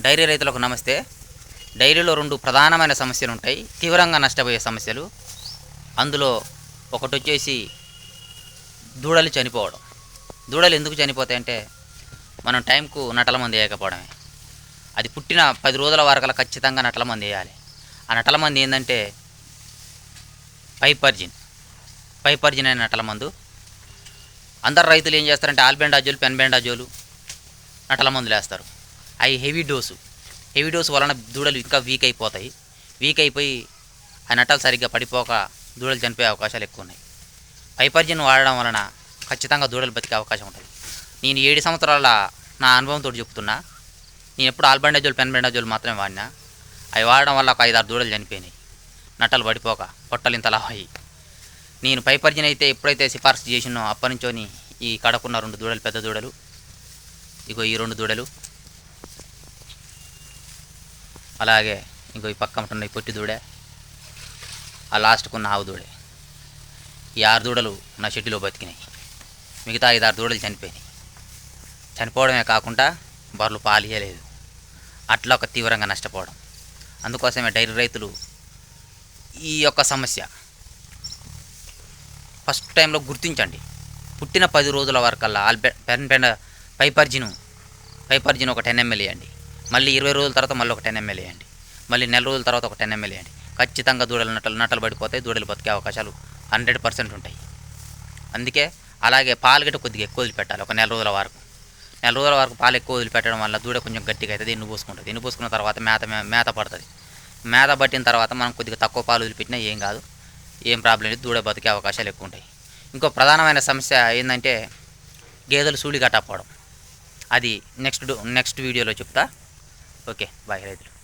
Dairy రైతులకు నమస్తే. డైరీలో రెండు ప్రధానమైన సమస్యలు ఉంటాయి. తీవ్రంగా నష్టపోయే సమస్యలు. అందులో ఒకటి వచ్చేసి దూడలు చనిపోవడం. దూడలు ఎందుకు చనిపోతాయంటే మనం టైంకు నటల మంది వేయకపోవడమే. అది పుట్టిన పది రోజుల వరకల ఖచ్చితంగా నటల మంది వేయాలి. ఆ నటల మంది ఏంటంటే పైపర్జిన్. పైపర్జిన్ అనే నటల మందు. అందరు రైతులు ఏం చేస్తారంటే ఆల్బెండాజోలు పెన్బెండాజోలు నటల మందులు వేస్తారు. అవి హెవీ డోసు. హెవీ డోసు వలన దూడలు ఇంకా వీక్ అయిపోతాయి. వీక్ అయిపోయి ఆ నటలు సరిగ్గా పడిపోక దూడలు చనిపోయే అవకాశాలు ఎక్కువ ఉన్నాయి. పైపర్జిన్ వాడడం వలన ఖచ్చితంగా దూడలు బతికే అవకాశం ఉంటుంది. నేను ఏడు సంవత్సరాల నా అనుభవంతో చెప్తున్నా. నేను ఎప్పుడు ఆల్బండాజోల్ పెన్బెండాజోల్ మాత్రమే వాడినా. అవి వాడడం వల్ల ఒక ఐదారు దూడలు చనిపోయినాయి. నట్టలు పడిపోక పొట్టలు ఇంతలా అయ్యి. నేను పైపర్జన్ అయితే ఎప్పుడైతే సిఫార్సు చేసినో అప్పటి నుంచోని ఈ కడకున్న రెండు దూడలు పెద్ద దూడలు ఇగో ఈ రెండు దూడలు అలాగే ఇంకో ఈ పక్కన ఉన్న ఈ పొట్టి దూడ ఆ లాస్ట్కున్న ఆవు దూడే. ఈ ఆరు దూడలు నా షెడ్యూలో బతికినాయి. మిగతా ఐదు ఆరు దూడలు చనిపోయినాయి. చనిపోవడమే కాకుండా బర్రెలు పాలియలేదు అట్లా ఒక తీవ్రంగా నష్టపోవడం. అందుకోసమే డైరీ రైతులు ఈ యొక్క సమస్య ఫస్ట్ టైంలో గుర్తించండి. పుట్టిన పది రోజుల వరకల్లా ఆల్బె పెన్ పెన్ పైపర్జిను పైపర్జిన్ ఒక టెన్ ఎంఎల్ వేయండి మళ్ళీ ఇరవై రోజుల తర్వాత మళ్ళీ ఒక టెన్ ఎంఎల్ వేయండి మళ్ళీ నెల రోజుల తర్వాత ఒక టెన్ ఎంఎల్ వేయండి ఖచ్చితంగా దూడలు నట్టలు నట్టలు పడిపోతాయి దూడలు బతికే అవకాశాలు హండ్రెడ్ పర్సెంట్ ఉంటాయి. అందుకే అలాగే పాలు గిట్ట కొద్దిగా ఎక్కువ వదిలిపెట్టాలి ఒక నెల రోజుల వరకు. నెల రోజుల వరకు పాలు ఎక్కువ వదిలిపెట్టడం వల్ల దూడ కొంచెం గట్టిగా అవుతుంది ఎన్ను పోసుకుంటుంది? ఎన్ను పోసుకున్న తర్వాత మేత మేత పడుతుంది. మేత పట్టిన తర్వాత మనం కొద్దిగా తక్కువ పాలు వదిలిపెట్టినా ఏం కాదు ఏం ప్రాబ్లం లేదు దూడ బతికే అవకాశాలు ఎక్కువ ఉంటాయి. ఇంకో ప్రధానమైన సమస్య ఏంటంటే గేదెలు సూడి కట్టకపోవడం అది నెక్స్ట్ నెక్స్ట్ వీడియోలో చెప్తా. Ok, bye, retro.